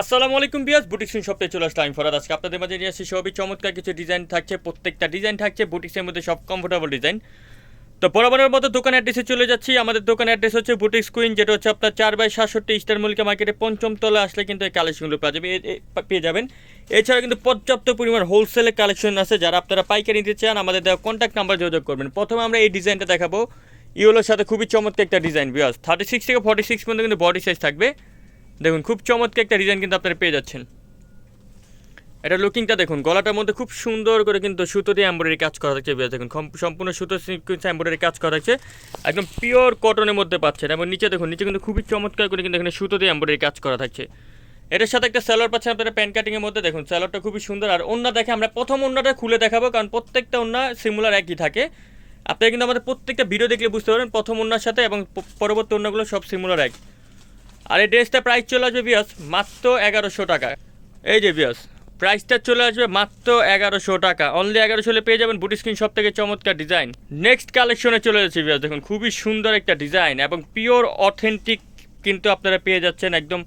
আসসালামু আলাইকুম বিয়াস বুটিক্সিং শপে চলে আসলাম। ফরাদ, আজকে আপনাদের মাঝে নিয়ে আসছি সবই চমৎকার কিছু ডিজাইন থাকছে, প্রত্যেকটা ডিজাইন থাকছে, বুটিক্সের মধ্যে সব কমফোর্টেবল ডিজাইন। তো বরাবরের মতো দোকান অ্যাড্রেসে চলে যাচ্ছি। আমাদের দোকান অ্যাড্রেস হচ্ছে বুটিক্স কুইন, যেটা হচ্ছে আপনার চার বাই সাতষট্টি ইস্টার মল্লিকা মার্কেটে পঞ্চম তলা। আসলে কিন্তু এই কালেকশনগুলো পাওয়া যাবে পেয়ে যাবেন। এছাড়া কিন্তু পর্যাপ্ত পরিমাণ হোলসেলে কালেকশন আছে। যারা আপনারা পাইকারি নিতে চান, আমাদের দেওয়া কন্ট্যাক্ট নাম্বার যোগাযোগ করবেন। প্রথমে আমরা এই ডিজাইনটা দেখাবো। ইউলোর সাথে খুবই চমৎকার একটা ডিজাইন বিয়াস থার্টি সিক্স থেকে ফর্টি সিক্স পর্যন্ত কিন্তু বডি সাইজ থাকবে। দেখুন, খুব চমৎকার একটা ডিজাইন কিন্তু আপনারা পেয়ে যাচ্ছেন। এটা লুকিংটা দেখুন, গলাটার মধ্যে খুব সুন্দর করে কিন্তু সুতো দিয়ে এম্ব্রয়ডারি কাজ করা থাকছে দেখুন সম্পূর্ণ সুতো এম্ব্রয়ডারি কাজ করা থাকছে। একদম পিওর কটনের মধ্যে পাচ্ছেন। এবং নিচে দেখুন, নিচে কিন্তু খুবই চমৎকার করে কিন্তু এখানে সুতো দিয়ে এম্ব্রয়ডারি কাজ করা থাকছে। এটার সাথে একটা স্যালোয়ার পাচ্ছেন আপনারা প্যান্ট কাটিংয়ের মধ্যে। দেখুন স্যালোয়ারটা খুবই সুন্দর। আর অন্য দেখে আমরা প্রথম অন্যটা খুলে দেখাবো, কারণ প্রত্যেকটা অন্য সিমুলার একই থাকে। আপনারা কিন্তু আমাদের প্রত্যেকটা ভিডিও দেখলে বুঝতে পারবেন, প্রথম অন্যার সাথে এবং পরবর্তী অন্যগুলো সব সিমুলার এক। আর এই ড্রেসটা প্রাইস চলে আসবে বিয়াস মাত্র এগারোশো টাকা। এই যে বিয়াস প্রাইসটা চলে আসবে মাত্র এগারোশো টাকা। অনলি এগারোশো হলে পেয়ে যাবেন বুটি স্ক্রিন সব থেকে চমৎকার ডিজাইন নেক্সট কালেকশনে চলে যাচ্ছে বিয়াস দেখুন খুবই সুন্দর একটা ডিজাইন এবং পিওর অথেন্টিক কিন্তু আপনারা পেয়ে যাচ্ছেন একদম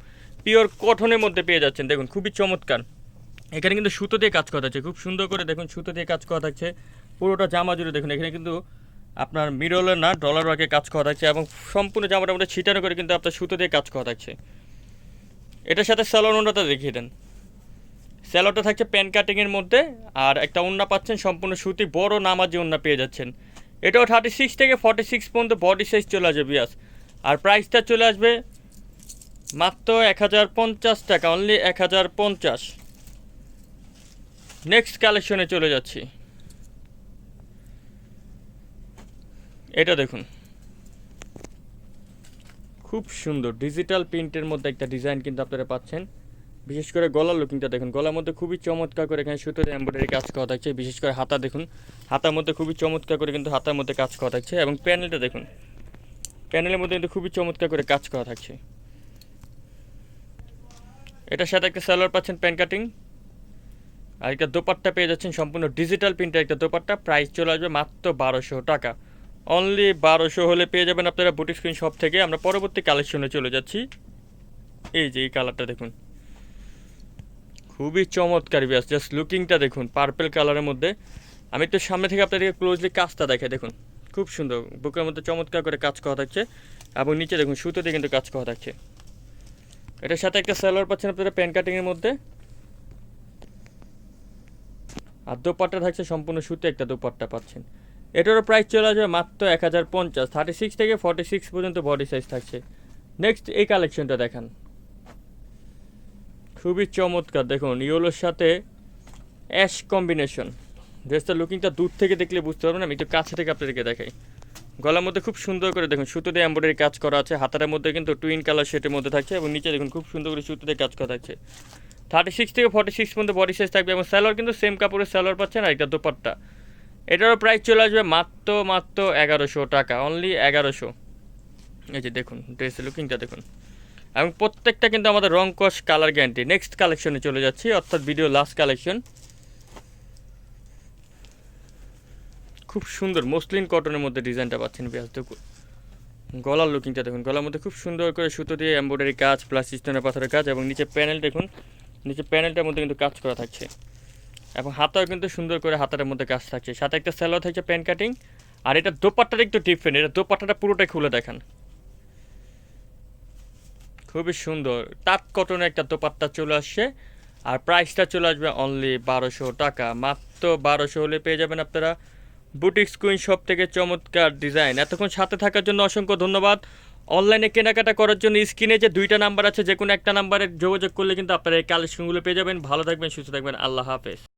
পিওর কঠনের মধ্যে পেয়ে যাচ্ছেন। দেখুন খুবই চমৎকার। এখানে কিন্তু সুতো দিয়ে কাজ করা থাকছে, খুব সুন্দর করে দেখুন সুতো দিয়ে কাজ করা থাকছে। পুরোটা জামা জুড়ে দেখুন, এখানে কিন্তু আপনার মিরলের না ডলার ওয়ার্কে কাজ করা থাকছে এবং সম্পূর্ণ জামাটা মধ্যে ছিটানো করে কিন্তু আপনার সুতো দিয়ে কাজ করা থাকছে। এটার সাথে স্যালোন ওনাটা দেখিয়ে দেন। স্যালোটা থাকছে প্যান কাটিংয়ের মধ্যে আর একটা ওন্না পাচ্ছেন, সম্পূর্ণ সুতি, বড় নামাজি ওন্না পেয়ে যাচ্ছেন। এটাও থার্টি সিক্স থেকে ফর্টি সিক্স পর্যন্ত বডি সাইজ চলে আসবে বিয়াস। আর প্রাইসটা চলে আসবে মাত্র এক হাজার পঞ্চাশ টাকা অনলি এক হাজার পঞ্চাশ। নেক্সট কালেকশনে চলে যাচ্ছি। এটা দেখুন। খুব সুন্দর। ডিজিটাল প্রিন্টের মধ্যে একটা ডিজাইন কিন্তু আপনারা পাচ্ছেন। বিশেষ করে গলার লুকিংটা দেখুন। গলার মধ্যে খুবই চমৎকার করে এখানে সুতোর এমব্রয়ডারি কাজ করা থাকছে। বিশেষ করে হাতা দেখুন। হাতার মধ্যে খুবই চমৎকার করে কিন্তু হাতার মধ্যে কাজ করা থাকছে এবং প্যানেলটা দেখুন। প্যানেলের মধ্যে কিন্তু খুবই চমৎকার করে কাজ করা থাকছে। এটার সাথে একটা স্যালোয়ার পাচ্ছেন প্যান কাটিং। আর একটা দোপাট্টা পেয়ে যাচ্ছেন সম্পূর্ণ ডিজিটাল প্রিন্টের একটা দোপাট্টা। প্রাইস চলে আসবে মাত্র বারোশো টাকা। অনলি বারোশো হলে পেয়ে যাবেন আপনারা বুটিক স্ক্রিন শপ থেকে। আমরা পরবর্তী কালেকশনে চলে যাচ্ছি। এই যে এই কালারটা দেখুন। খুবই চমৎকার বিয়াস জাস্ট লুকিংটা দেখুন পার্পেল কালারের মধ্যে। আমি একটু সামনে থেকে আপনাদেরকে ক্লোজলি কাজটা দেখে দেখুন। খুব সুন্দর, বুকের মধ্যে চমৎকার করে কাজ করা থাকছে। এবং নিচে দেখুন, সুতো দিয়ে কিন্তু কাজ করা থাকছে। এটার সাথে একটা স্যালোয়ার পাচ্ছেন আপনারা প্যান কাটিংয়ের মধ্যে। আর দোপাট্টা থাকছে, সম্পূর্ণ সুতে একটা দোপাট্টা পাচ্ছেন। এটারও প্রাইস চলে আসবে মাত্র এক হাজার পঞ্চাশ থার্টি সিক্স থেকে ফর্টি সিক্স পর্যন্ত বডি সাইজ থাকছে। নেক্সট এই কালেকশনটা দেখান। খুবই চমৎকার, দেখুন, ইয়োলোর সাথে অ্যাশ কম্বিনেশন ড্রেসটা লুকিংটা দূর থেকে দেখলে বুঝতে পারবেন, আমি একটু কাছে থেকে আপনাদেরকে দেখাই। গলার মধ্যে খুব সুন্দর করে দেখুন, সুতো দিয়ে এম্ব্রয়ডারি কাজ করা আছে হাতার মধ্যে কিন্তু টুইন কালার শেটের মধ্যে থাকছে এবং নিচে দেখুন খুব সুন্দর করে সুতো দিয়ে কাজ করা থাকছে। থার্টি সিক্স থেকে ফর্টি সিক্স পর্যন্ত বডি সাইজ থাকবে এবং স্যালোয়ার কিন্তু সেম কাপড়ের স্যালোয়ার পাচ্ছেন আর একটা দোপাট্টা। এটারও প্রাইস চলে আসবে মাত্র মাত্র এগারোশো টাকা অনলি এগারোশো। এই যে দেখুন ড্রেসের লুকিংটা দেখুন। এবং প্রত্যেকটা কিন্তু আমাদের রং কস কালার গ্যারান্টি নেক্সট কালেকশনে চলে যাচ্ছি, অর্থাৎ ভিডিও লাস্ট কালেকশন খুব সুন্দর, মসলিন কটনের মধ্যে ডিজাইনটা পাচ্ছেন বিয়াস, দেখুন। গলার লুকিংটা দেখুন, গলার মধ্যে খুব সুন্দর করে সুতো দিয়ে এমব্রয়ডারি কাজ প্লাস স্টোনের পাথরের কাজ, এবং নিচে প্যানেল দেখুন নিচে প্যানেলটার মধ্যে কিন্তু কাজ করা থাকছে। এবং হাতাও কিন্তু সুন্দর করে হাতার মধ্যে কাজ থাকছে। সাথে একটা স্যালো থাকছে প্যান কাটিং আর এটা দোপাট্টাটা একটু ডিফারেন্ট এটা দোপাট্টাটা পুরোটাই খুলে দেখান। খুবই সুন্দর। তাঁত কটনের একটা দোপাট্টা চলে আসছে, আর প্রাইসটা চলে আসবে অনলি বারোশো টাকা। মাত্র বারোশো হলে পেয়ে যাবেন আপনারা বুটিক স্কুইন শপ থেকে চমৎকার ডিজাইন এতক্ষণ সাথে থাকার জন্য অসংখ্য ধন্যবাদ। অনলাইনে কেনাকাটা করার জন্য স্ক্রিনে যে দুইটা নাম্বার আছে, যে কোনো একটা নাম্বারে যোগাযোগ করলে কিন্তু আপনারা এই কালেকশনগুলো পেয়ে যাবেন। ভালো থাকবেন, সুস্থ থাকবেন। আল্লাহ হাফেজ।